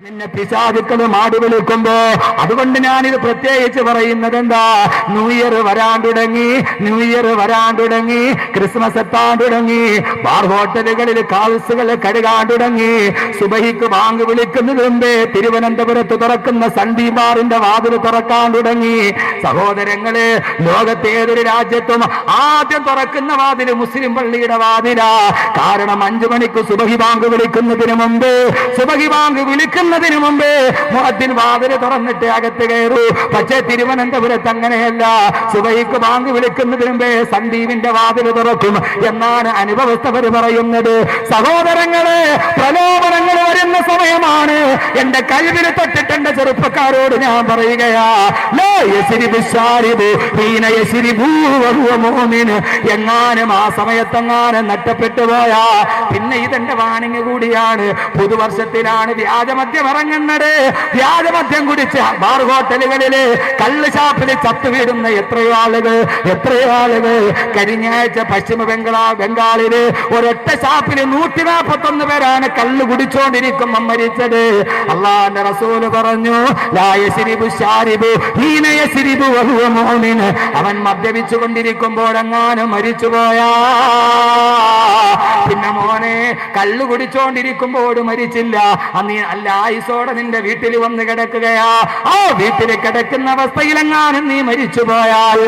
നിന്നെ പിശാചുക്കൾ മാടി വിളിക്കുമ്പോ അതുകൊണ്ട് ഞാനിത് പ്രത്യേകിച്ച് പറയുന്നത് എന്താ ന്യൂ ഇയർ വരാൻ തുടങ്ങി ന്യൂ ഇയർ വരാൻ തുടങ്ങി ക്രിസ്മസ് എത്താൻ തുടങ്ങി ബാർ ഹോട്ടലുകളിൽ കാൽസുകൾ കഴുകാൻ തുടങ്ങി സുബഹിക്ക് വാങ്ങി വിളിക്കുന്നത് മുമ്പേ തിരുവനന്തപുരത്ത് തുറക്കുന്ന സൺഡി ബാറിന്റെ വാതിൽ തുറക്കാൻ തുടങ്ങി. സഹോദരങ്ങൾ ലോകത്തെ ഏതൊരു രാജ്യത്തും ആദ്യം തുറക്കുന്ന വാതിൽ മുസ്ലിം പള്ളിയുടെ വാതിലാ. കാരണം അഞ്ചു മണിക്ക് സുബഹി ബാങ്ക് വിളിക്കുന്നതിന് മുമ്പ് സുബഹി ബാങ്ക് വിളിക്കുന്നതിന് മുമ്പ് മുഹദ്ദിൻ വാതിൽ തുറന്നിട്ട് അകത്ത് കയറൂ. പക്ഷേ തിരുവനന്തപുരത്ത് അങ്ങനെയല്ല. സുബൈക്ക് ബാങ്ക് വിളിക്കുന്നതിന് മുമ്പേ സന്ദീപിന്റെ വാതിൽ തുറക്കും എന്നാണ് അനുഭവസ്ഥവർ പറയുന്നത്. സഹോദരങ്ങളെ എന്റെ കഴിവിൽ തൊട്ടിട്ട് എന്റെ ചെറുപ്പക്കാരോട് ഞാൻ പറയുകയാ. എങ്ങാനും ആ സമയത്തെങ്ങാനും നട്ടപ്പെട്ടു പോയാ പിന്നെ ഇതെന്റെ വാണിങ് കൂടിയാണ്. പുതുവർഷത്തിലാണ് വ്യാജമദ്യം ഇറങ്ങുന്നത്. വ്യാജമദ്യം കുടിച്ച് ബാർ ഹോട്ടലുകളിൽ കള്ള് ഷാപ്പിൽ ചത്തു വീടുന്ന എത്രയോ ആളുകൾ എത്രയോ ആളുകൾ. കഴിഞ്ഞ ആഴ്ച പശ്ചിമ ബംഗാ ബംഗാളിൽ ഒരൊറ്റ ഷാപ്പിൽ നൂറ്റി നാൽപ്പത്തൊന്ന് പേരാണ് കള്ള് കുടിച്ചോണ്ടിരിക്കുമ്പം മരിച്ചത്. അള്ളാന്റെ റസൂൽ പറഞ്ഞു. അവൻ മദ്യപിച്ചു കൊണ്ടിരിക്കുമ്പോഴെങ്ങാനും മരിച്ചുപോയാ. പിന്നെ മോനെ കള്ളു കുടിച്ചോണ്ടിരിക്കുമ്പോൾ മരിച്ചില്ല. അന്ന് അല്ല ആയുസോടെ നിന്റെ വീട്ടിൽ വന്ന് കിടക്കുകയാ. ആ വീട്ടിൽ കിടക്കുന്ന അവസ്ഥയിലെങ്ങാനും നീ മരിച്ചുപോയാൽ.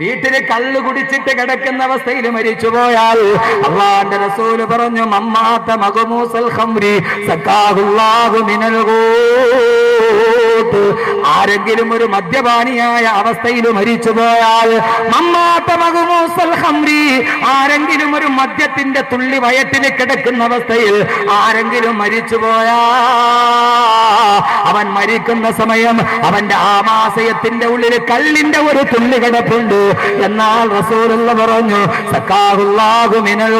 വീട്ടിൽ കള്ളു കുടിച്ചിട്ട് കിടക്കുന്ന അവസ്ഥയിൽ മരിച്ചുപോയാൽ അള്ളാന്റെ റസൂൽ പറഞ്ഞു മമ്മാത്ത മകുമൂസൽ ഹംരി സക്കാഹുല്ലാഹു മിനൽ ഖൂത്ത്. ആരെങ്കിലും ഒരു മദ്യപാനിയായ അവസ്ഥയിൽ മകുമൂസൽ ഹംരി ആരെങ്കിലും ഒരു മദ്യത്തിന്റെ തുള്ളി വയറ്റിൽ കിടക്കുന്ന അവസ്ഥയിൽ ആരെങ്കിലും മരിച്ചുപോയാ അവൻ മരിക്കുന്ന സമയം അവന്റെ ആമാശയത്തിന്റെ ഉള്ളിൽ കല്ലിന്റെ ഒരു തുള്ളി കിടപ്പുണ്ട്. എന്നാൽ റസൂലുള്ള പറഞ്ഞു സക്കാഹുല്ലാഹു മിനൽ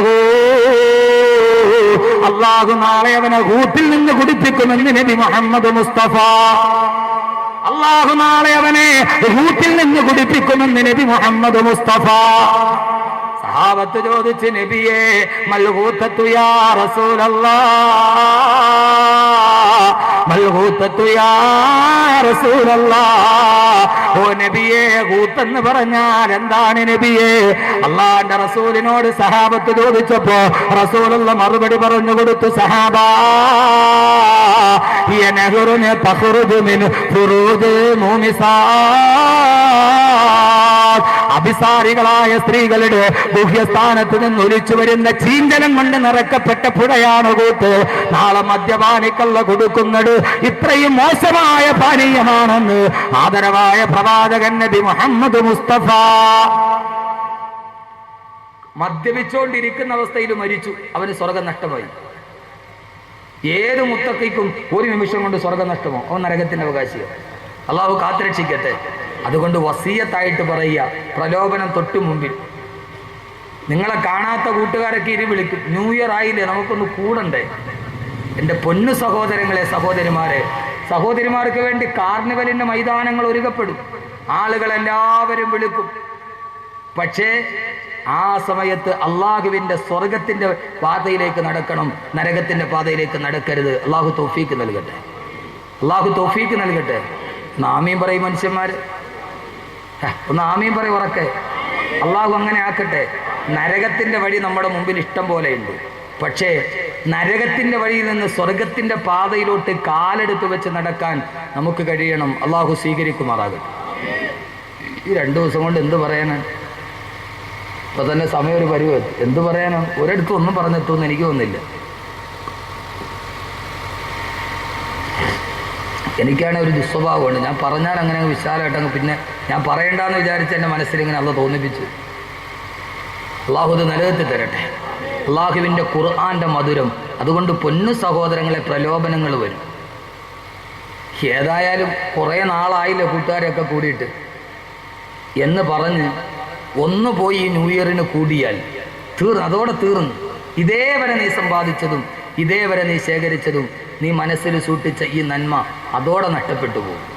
അള്ളാഹു നാളെ അവനെ കൂട്ടിൽ നിന്ന് കുടിപ്പിക്കുമെന്ന് നബി മുഹമ്മദ് മുസ്തഫ അള്ളാഹു നാളെ അവനെ റൂട്ടിൽ നിന്ന് കുടിപ്പിക്കുമെന്ന് നബി മുഹമ്മദ് മുസ്തഫ. സഹാബത്ത് ചോദിച്ച് നബിയെ മൽഹൂത്തത്തു യാ യാ റസൂലല്ലാ. ഓ നബിയെ എന്ന് പറഞ്ഞാൽ എന്താണ് നബിയെ? അള്ളാന്റെ റസൂലിനോട് സഹാബത്ത് ചോദിച്ചപ്പോ റസൂലുള്ള മറുപടി പറഞ്ഞു കൊടുത്തു സഹാബ. ഈ നെഹ്റുന് പഹുറുദുമിന് ഫുറൂദ് മൂമിസാ. അഭിസാരികളായ സ്ത്രീകളുടെ ഗുഹ്യസ്ഥാനത്ത് നിന്ന് ഒലിച്ചു വരുന്ന ചീഞ്ചലം കൊണ്ട് നിറക്കപ്പെട്ട പുഴയാണ് കൂട്ട് നാളെ മദ്യപാനിക്കള്ള കൊടുക്കുന്നത് ഇത്രയും മോശമായ പാനീയമാണെന്ന് ആദരവായ പ്രവാചകൻ നബി മുഹമ്മദ് മുസ്തഫ. മദ്യപിച്ചുകൊണ്ടിരിക്കുന്ന അവസ്ഥയിൽ മരിച്ചു. അവന് സ്വർഗം നഷ്ടമായി. ഏത് മുത്തക്കൈക്കും ഒരു നിമിഷം കൊണ്ട് സ്വർഗം നഷ്ടമോ? അവൻ നരകത്തിന്റെ അവകാശിയോ അള്ളാഹു കാത്തുരക്ഷിക്കട്ടെ. അതുകൊണ്ട് വസീയത്തായിട്ട് പറയുക. പ്രലോഭനം തൊട്ടു മുമ്പിൽ. നിങ്ങളെ കാണാത്ത കൂട്ടുകാരൊക്കെ ഇനി വിളിക്കും. ന്യൂ ഇയർ ആയില്ലേ നമുക്കൊന്ന് കൂടണ്ടേ? എന്റെ പൊന്നു സഹോദരങ്ങളെ സഹോദരിമാരെ. സഹോദരിമാർക്ക് വേണ്ടി കാർണിവലിന്റെ മൈതാനങ്ങൾ ഒരുക്കപ്പെടും. ആളുകളെല്ലാവരും വിളിക്കും. പക്ഷേ ആ സമയത്ത് അള്ളാഹുവിന്റെ സ്വർഗത്തിന്റെ പാതയിലേക്ക് നടക്കണം. നരകത്തിന്റെ പാതയിലേക്ക് നടക്കരുത്. അള്ളാഹു തോഫീക്ക് നൽകട്ടെ. അള്ളാഹു തോഫീക്ക് നൽകട്ടെ. നാമീം പറയും മനുഷ്യന്മാര്. ഹെ, ഒന്ന് ആമീൻ പറയും ഉറക്കെ. അള്ളാഹു അങ്ങനെ ആക്കട്ടെ. നരകത്തിന്റെ വഴി നമ്മുടെ മുമ്പിൽ ഇഷ്ടം പോലെ ഉണ്ട്. പക്ഷേ നരകത്തിന്റെ വഴിയിൽ നിന്ന് സ്വർഗത്തിന്റെ പാതയിലോട്ട് കാലെടുത്ത് വെച്ച് നടക്കാൻ നമുക്ക് കഴിയണം. അള്ളാഹു സ്വീകരിക്കുമാറാകട്ടെ. ഈ രണ്ടു ദിവസം കൊണ്ട് എന്ത് പറയാനാണ് ഇപ്പൊ തന്നെ സമയം ഒരു പരിവ്. എന്ത് പറയാനാണ് ഒരിടത്തും ഒന്നും പറഞ്ഞെത്തുമെന്ന് എനിക്ക് തോന്നുന്നില്ല. എനിക്കാണെങ്കിൽ ഒരു ദുസ്വഭാവമാണ്. ഞാൻ പറഞ്ഞാൽ അങ്ങനെ അങ്ങ് വിശാലമായിട്ടങ്ങ് പിന്നെ ഞാൻ പറയണ്ടെന്ന് വിചാരിച്ച് എന്റെ മനസ്സിൽ ഇങ്ങനെ അല്ല തോന്നിപ്പിച്ചു. അള്ളാഹു ഇത് നിലനിർത്തി തരട്ടെ. അള്ളാഹുവിന്റെ ഖുർആാന്റെ മധുരം അതുകൊണ്ട് പൊന്നു സഹോദരങ്ങളെ പ്രലോഭനങ്ങൾ വരും. ഏതായാലും കുറേ നാളായില്ലേ കൂട്ടുകാരെയൊക്കെ കൂടിയിട്ട്. എന്ന് പറഞ്ഞ് ഒന്ന് പോയി ഈ ന്യൂ ഇയറിന് കൂടിയാൽ തീർ അതോടെ തീർന്നു. ഇതേവരെ നീ സമ്പാദിച്ചതും ഇതേവരെ നീ ശേഖരിച്ചതും നീ മനസ്സിൽ സൂക്ഷിച്ച ഈ നന്മ അതോടെ നഷ്ടപ്പെട്ടു പോകും.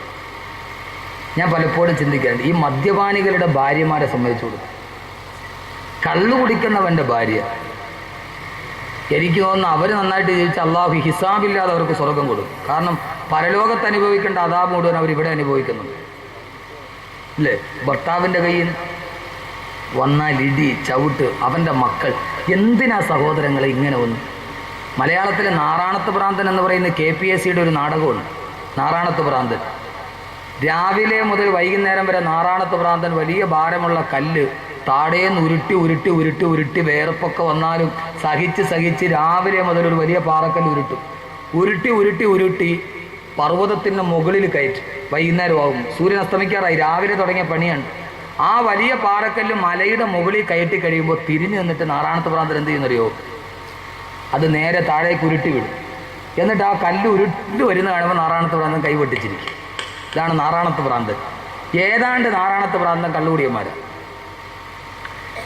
ഞാൻ പലപ്പോഴും ചിന്തിക്കാറുണ്ട്. ഈ മദ്യപാനികളുടെ ഭാര്യമാരെ കൊടുക്കും. കള്ളു കുടിക്കുന്നവന്റെ ഭാര്യ. എനിക്ക് തോന്നുന്നു അവർ നന്നായിട്ട് ജീവിച്ച അള്ളാഹു ഹിസാബില്ലാതെ അവർക്ക് സ്വർഗം കൊടുക്കും. കാരണം പരലോകത്ത് അനുഭവിക്കേണ്ട അതാപ് മുഴുവൻ അവർ ഇവിടെ അനുഭവിക്കുന്നുണ്ട്. അല്ലേ? ഭർത്താവിന്റെ കയ്യിൽ വന്നാൽ ഇടി ചവിട്ട് അവന്റെ മക്കൾ. എന്തിനാ സഹോദരങ്ങളെ ഇങ്ങനെ വന്നു? മലയാളത്തിലെ നാറാണത്ത് പ്രാന്തൻ എന്ന് പറയുന്ന കെ പി എസ് സിയുടെ ഒരു നാടകമുണ്ട്. നാറാണത്ത് ഭ്രാന്തൻ രാവിലെ മുതൽ വൈകുന്നേരം വരെ നാറാണത്ത് പ്രാന്തൻ വലിയ ഭാരമുള്ള കല്ല് താടേന്ന് ഉരുട്ടി ഉരുട്ടി ഉരുട്ടി ഉരുട്ടി വേർപ്പൊക്കെ വന്നാലും സഹിച്ച് സഹിച്ച് രാവിലെ മുതൽ ഒരു വലിയ പാറക്കല്ല് ഉരുട്ടും. ഉരുട്ടി ഉരുട്ടി ഉരുട്ടി പർവതത്തിന്റെ മുകളിൽ കയറ്റി. വൈകുന്നേരം ആകും സൂര്യൻ അസ്തമിക്കാറായി. രാവിലെ തുടങ്ങിയ പണിയാണ്. ആ വലിയ പാറക്കല്ല് മലയുടെ മുകളിൽ കയറ്റി കഴിയുമ്പോൾ തിരിഞ്ഞു നിന്നിട്ട് നാറാണത്ത് പ്രാന്തൻ എന്ത് ചെയ്യുന്നറിയോ? അത് നേരെ താഴേക്ക് ഉരുട്ടി വിടും. എന്നിട്ട് ആ കല്ല് ഉരുട്ടി വരുന്ന കാണുമ്പോൾ നാറാണത്ത് പ്രാന്തം കൈവെട്ടിച്ചിരിക്കും ഇതാണ് നാറാണത്ത് ഭ്രാന്തൻ ഏതാണ്ട് നാറാണത്ത് ഭ്രാന്തൻ കള്ളുകൂടിയന്മാർ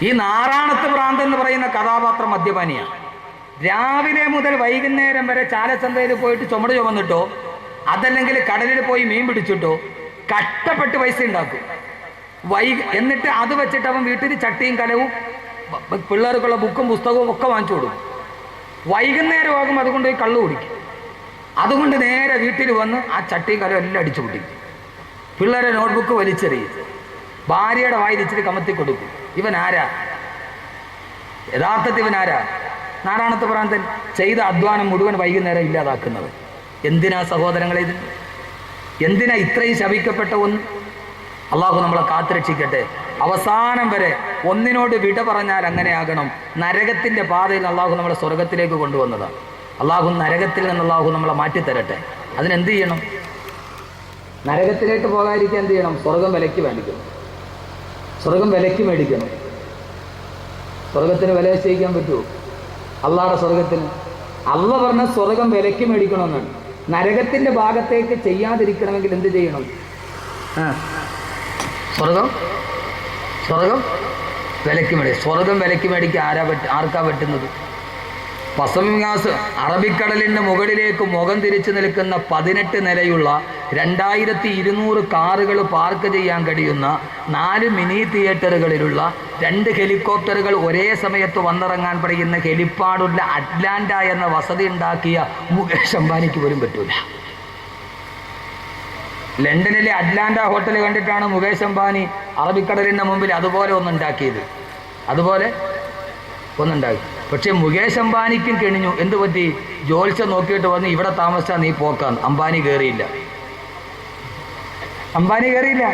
ഈ നാറാണത്ത് ഭ്രാന്തൻ എന്ന് പറയുന്ന കഥാപാത്രം മദ്യപാനിയാണ് രാവിലെ മുതൽ വൈകുന്നേരം വരെ ചാലച്ചന്തയിൽ പോയിട്ട് ചുമട് ചുമന്നിട്ടോ അതല്ലെങ്കിൽ കടലിൽ പോയി മീൻ പിടിച്ചിട്ടോ കഷ്ടപ്പെട്ട് പൈസ ഉണ്ടാക്കും. വൈ എന്നിട്ട് അത് വെച്ചിട്ട് അവൻ വീട്ടിൽ ചട്ടിയും കലവും പിള്ളേർക്കുള്ള ബുക്കും പുസ്തകവും ഒക്കെ വാങ്ങിച്ചു കൊടുക്കും. വൈകുന്നേരമാകും അതുകൊണ്ട് കള്ളു കുടിക്കും അതുകൊണ്ട് നേരെ വീട്ടിൽ വന്ന് ആ ചട്ടിയും കലവും എല്ലാം അടിച്ചു പൊട്ടിക്കും പിള്ളേരെ നോട്ട്ബുക്ക് വലിച്ചെറിയും. ഭാര്യയുടെ ഇച്ചിരി കമത്തി കൊടുക്കും. ഇവൻ ആരാ? യഥാർത്ഥത്തിൽ ഇവൻ ആരാ? നാരായണത്ത് പ്രാന്തൻ ചെയ്ത അധ്വാനം മുഴുവൻ വൈകുന്നേരം ഇല്ലാതാക്കുന്നത്. എന്തിനാ സഹോദരങ്ങളെ ഇത്? എന്തിനാ ഇത്രയും ശവിക്കപ്പെട്ട ഒന്ന്? അള്ളാഹു നമ്മളെ കാത്തുരക്ഷിക്കട്ടെ. അവസാനം വരെ ഒന്നിനോട് വിട പറഞ്ഞാൽ അങ്ങനെയാകണം. നരകത്തിന്റെ പാതയിൽ അള്ളാഹു നമ്മളെ സ്വർഗത്തിലേക്ക് കൊണ്ടുവന്നതാണ്. അള്ളാഹു നരകത്തിൽ നിന്ന് അള്ളാഹു നമ്മളെ മാറ്റിത്തരട്ടെ. അതിനെന്ത് ചെയ്യണം? നരകത്തിലേക്ക് പോകാതിരിക്കാൻ എന്ത് ചെയ്യണം? സ്വർഗം വിലയ്ക്ക് മേടിക്കണം. സ്വർഗം വിലയ്ക്ക് മേടിക്കണം. സ്വർഗത്തിന് വില നിശ്ചയിക്കാൻ പറ്റുമോ? അള്ളാടെ സ്വർഗത്തിന്. അള്ള പറഞ്ഞ സ്വർഗം വിലയ്ക്ക് മേടിക്കണമെന്നാണ് നരകത്തിന്റെ ഭാഗത്തേക്ക് ചെയ്യാതിരിക്കണമെങ്കിൽ എന്ത് ചെയ്യണം? സ്വർഗം? സ്വർഗം? വിലയ്ക്ക് മേടി. സ്വർഗം വിലയ്ക്ക് മേടിക്ക് ആരാ പറ്റ ആർക്കാ പറ്റുന്നത് പസമിങ്ങാസ് അറബിക്കടലിന്റെ മുകളിലേക്ക് മുഖം തിരിച്ചു നിൽക്കുന്ന പതിനെട്ട് നിലയുള്ള രണ്ടായിരത്തി ഇരുന്നൂറ് കാറുകൾ പാർക്ക് ചെയ്യാൻ കഴിയുന്ന നാല് മിനി തിയേറ്ററുകളിലുള്ള രണ്ട് ഹെലികോപ്റ്ററുകൾ ഒരേ സമയത്ത് വന്നിറങ്ങാൻ പഠിക്കുന്ന ഹെലിപ്പാടുള്ള അറ്റ്ലാന്റ എന്ന വസതി ഉണ്ടാക്കിയ മുകേഷ് അംബാനിക്ക് പോലും പറ്റൂല. ലണ്ടനിലെ അറ്റ്ലാന്റ ഹോട്ടൽ കണ്ടിട്ടാണ് മുകേഷ് അംബാനി അറബിക്കടലിന്റെ മുമ്പിൽ അതുപോലെ ഒന്നുണ്ടാക്കിയത് അതുപോലെ ഒന്നുണ്ടാക്കി പക്ഷെ മുകേഷ് അംബാനിക്കും കെണിഞ്ഞു. എന്ത് പറ്റി ജോലിച്ച നോക്കിയിട്ട് വന്ന് ഇവിടെ താമസിച്ചാൽ നീ പോക്കാന്ന്. അംബാനി കയറിയില്ല അംബാനി കയറിയില്ല.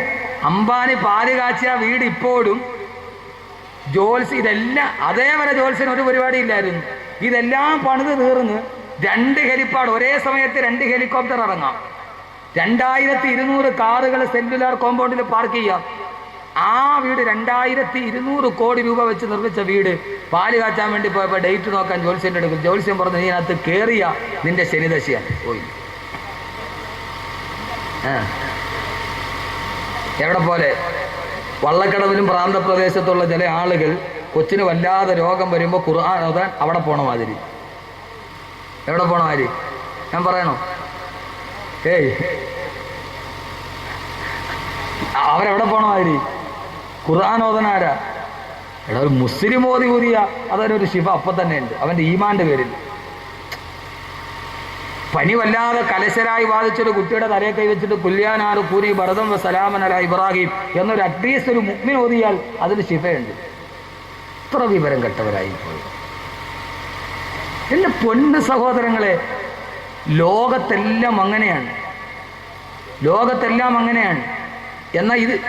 അംബാനി പാൽ കാച്ചിയ വീട് ഇപ്പോഴും ജോൽസ് ഇതെല്ലാം അതേപോലെ ജോൽസിന് ഒരു പരിപാടി ഇല്ലായിരുന്നു. ഇതെല്ലാം പണിത് തീർന്ന് രണ്ട് ഹെലിപ്പാഡ് ഒരേ സമയത്ത് രണ്ട് ഹെലികോപ്റ്റർ ഇറങ്ങാം. രണ്ടായിരത്തി ഇരുന്നൂറ് കാറുകൾ സെല്ലുലാർ കോമ്പൗണ്ടിൽ പാർക്ക് ചെയ്യാം. ആ വീട് രണ്ടായിരത്തി ഇരുന്നൂറ് കോടി രൂപ വെച്ച് നിർമ്മിച്ച വീട് പാൽ കാച്ചാൻ വേണ്ടി പോയപ്പോൾ ഡേറ്റ് നോക്കാൻ ജോത്സ്യന്റെ എടുക്കും ജോത്സ്യം പറഞ്ഞു നീ അതിനകത്ത് കയറിയ നിന്റെ ശനിദശയാണ് പോയി. ആ. എവിടെ പോലെ? വള്ളക്കടവിലും പ്രാന്തപ്രദേശത്തുള്ള ചില ആളുകൾ കൊച്ചിന് വല്ലാതെ രോഗം വരുമ്പോൾ ഖുർആൻ ഓതാൻ അവിടെ പോണ മാതിരി. എവിടെ പോണ മാതിരി? ഞാൻ പറയണോ? ഏയ്. അവരെവിടെ പോണ മാതിരി? ഖുർആൻ ഓതനാരാ എടാ ഒരു മുസ്ലിം ഓതി ഊതിയ. അതൊരു ശിഫ അപ്പം തന്നെ ഉണ്ട്. അവന്റെ ഈമാന്റെ പേരിൽ. പനി വല്ലാതെ കലശരായി ബാധിച്ചൊരു കുട്ടിയുടെ തലയെ കൈവച്ചിട്ട് കുല്യാനാറ് പൂരി ഭരതം സലാമനല ഇബ്രാഹിം എന്നൊരു അറ്റ്ലീസ്റ്റ് ഒരു മുഗ്മിൻ ഓതിയാൽ അതിന് ശിഫയുണ്ട്. ഇത്ര വിവരം കെട്ടവരായി പോയി. എന്റെ പൊന്ന് സഹോദരങ്ങളെ ലോകത്തെല്ലാം അങ്ങനെയാണ്. ലോകത്തെല്ലാം അങ്ങനെയാണ്. എന്നാൽ ഇത്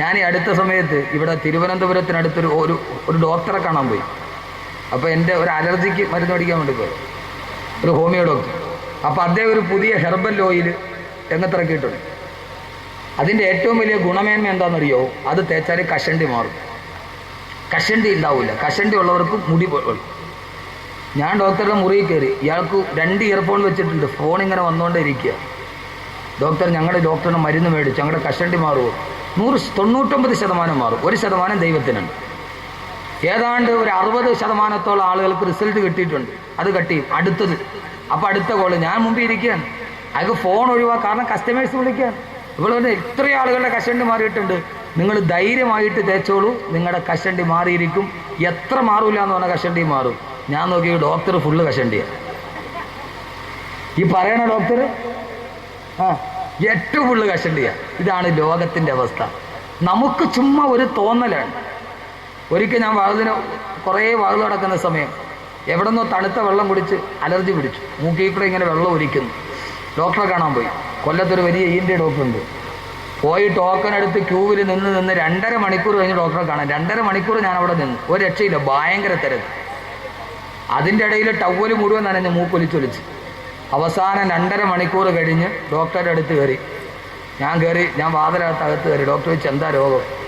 ഞാൻ ഈ അടുത്ത സമയത്ത് ഇവിടെ തിരുവനന്തപുരത്തിനടുത്തൊരു ഒരു ഒരു ഡോക്ടറെ കാണാൻ പോയി. അപ്പോൾ എന്റെ ഒരു അലർജിക്ക് മരുന്ന് മേടിക്കാൻ വേണ്ടി പോയി. ഒരു ഹോമിയോ ഡോക്ടർ. അപ്പോൾ അദ്ദേഹം ഒരു പുതിയ ഹെർബൽ ഓയിൽ രംഗത്തിറക്കിയിട്ടുണ്ട്. അതിന്റെ ഏറ്റവും വലിയ ഗുണമേന്മ എന്താണെന്നറിയോ? അത് തേച്ചാൽ കഷണ്ടി മാറും. കഷണ്ടി ഉണ്ടാവില്ല. കഷണ്ടി ഉള്ളവർക്ക് മുടി ഞാൻ ഡോക്ടറുടെ മുറിയിൽ കയറി. ഇയാൾക്ക് രണ്ട് ഇയർഫോൺ വെച്ചിട്ടുണ്ട്. ഫോൺ ഇങ്ങനെ വന്നുകൊണ്ടേ ഇരിക്കുക. ഡോക്ടർ ഞങ്ങളുടെ ഡോക്ടറിന് മരുന്ന് മേടിച്ചു. ഞങ്ങളുടെ കഷണ്ടി മാറുമോ നൂറ് തൊണ്ണൂറ്റൊമ്പത് ശതമാനം മാറും. ഒരു ശതമാനം ദൈവത്തിനുണ്ട്. ഏതാണ്ട് ഒരു അറുപത് ശതമാനത്തോളം ആളുകൾക്ക് റിസൾട്ട് കിട്ടിയിട്ടുണ്ട്. അത് കട്ടി അടുത്തത്. അപ്പോൾ അടുത്ത കോൾ ഞാൻ മുമ്പിൽ ഇരിക്കുകയാണ്. അയാൾക്ക് ഫോൺ ഒഴിവാക്കുക കാരണം കസ്റ്റമേഴ്സ് വിളിക്കുകയാണ്. ഇവിടെ വന്ന് എത്ര ആളുകളുടെ കഷണ്ടി മാറിയിട്ടുണ്ട്. നിങ്ങൾ ധൈര്യമായിട്ട് തേച്ചോളൂ. നിങ്ങളുടെ കഷണ്ടി മാറിയിരിക്കും. എത്ര മാറൂല എന്ന് പറഞ്ഞാൽ കഷണ്ടി മാറും. ഞാൻ നോക്കി ഡോക്ടർ ഫുള്ള് കഷണ്ടിയാണ് ഈ പറയണ ഡോക്ടർ ആ എട്ട് ഫുള്ള് കഷണ്ടിയാണ് ഇതാണ് ലോകത്തിന്റെ അവസ്ഥ. നമുക്ക് ചുമ്മാ ഒരു തോന്നലാണ്. ഒരിക്കൽ ഞാൻ വാതിന് കുറേ വാതിൽ നടക്കുന്ന സമയം എവിടെന്നോ തണുത്ത വെള്ളം കുടിച്ച് അലർജി പിടിച്ചു. മൂക്കിൽ കൂടെ ഇങ്ങനെ വെള്ളം ഒലിക്കുന്നു. ഡോക്ടറെ കാണാൻ പോയി. കൊല്ലത്തൊരു വലിയ ഐൻടെ ഡോക്ടർ ഉണ്ട് പോയി ടോക്കൺ എടുത്ത് ക്യൂവിൽ നിന്ന് നിന്ന് രണ്ടര മണിക്കൂർ കഴിഞ്ഞ് ഡോക്ടറെ കാണാൻ. രണ്ടര മണിക്കൂർ ഞാൻ അവിടെ നിന്ന്. ഒരു രക്ഷയില്ല. ഭയങ്കര തിരക്ക്. അതിന്റെ ഇടയിൽ ടവൽ മുഴുവൻ നനഞ്ഞ് മൂക്കൊലിച്ചൊലിച്ച് അവസാനം രണ്ടര മണിക്കൂർ കഴിഞ്ഞ് ഡോക്ടറുടെ അടുത്ത് കയറി. ഞാൻ കയറി ഞാൻ വാതിലകത്ത് അകത്ത് കയറി. ഡോക്ടർ വെച്ച് എന്താ രോഗം?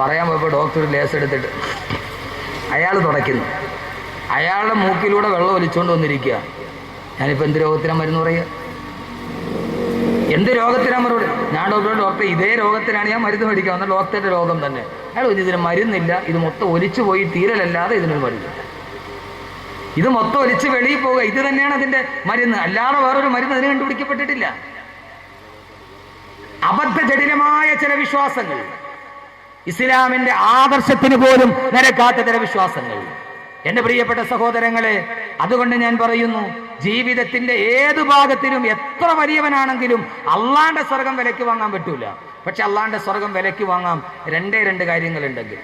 പറയാൻ പോയപ്പോൾ ഡോക്ടർ ലേസ് എടുത്തിട്ട് അയാൾ തുടയ്ക്കുന്നു. അയാളുടെ മൂക്കിലൂടെ വെള്ളം ഒലിച്ചുകൊണ്ട് വന്നിരിക്കുക ഞാനിപ്പോൾ എന്ത് രോഗത്തിനാ മരുന്ന് പറയുക? എന്ത് രോഗത്തിനാ മറുപടി ഞാൻ ഡോക്ടർ ഡോക്ടർ ഇതേ രോഗത്തിനാണ് ഞാൻ മരുന്ന് മേടിക്കുക എന്നാൽ ഡോക്ടറുടെ രോഗം തന്നെ. അയാൾ ഒരു ഇതിന് മരുന്നില്ല. ഇത് മൊത്തം ഒലിച്ചു പോയി തീരലല്ലാതെ ഇതിനൊരു മരുന്നില്ല ഇത് മൊത്തം ഒലിച്ച് വെളിയിൽ പോവുക. ഇത് തന്നെയാണ് അതിന്റെ മരുന്ന്. അല്ലാതെ വേറൊരു മരുന്ന് അതിന് കണ്ടുപിടിക്കപ്പെട്ടിട്ടില്ല. അബദ്ധജടിലമായ ചില വിശ്വാസങ്ങൾ. ഇസ്ലാമിന്റെ ആദർശത്തിന് പോലും നിരക്കാത്ത ചില വിശ്വാസങ്ങൾ. എന്റെ പ്രിയപ്പെട്ട സഹോദരങ്ങളെ അതുകൊണ്ട് ഞാൻ പറയുന്നു ജീവിതത്തിന്റെ ഏത് ഭാഗത്തിലും എത്ര വലിയവനാണെങ്കിലും അള്ളാന്റെ സ്വർഗം വിലയ്ക്ക് വാങ്ങാൻ പറ്റൂല. പക്ഷെ അള്ളാന്റെ സ്വർഗം വിലയ്ക്ക് വാങ്ങാം. രണ്ടേ രണ്ട് കാര്യങ്ങളുണ്ടെങ്കിൽ.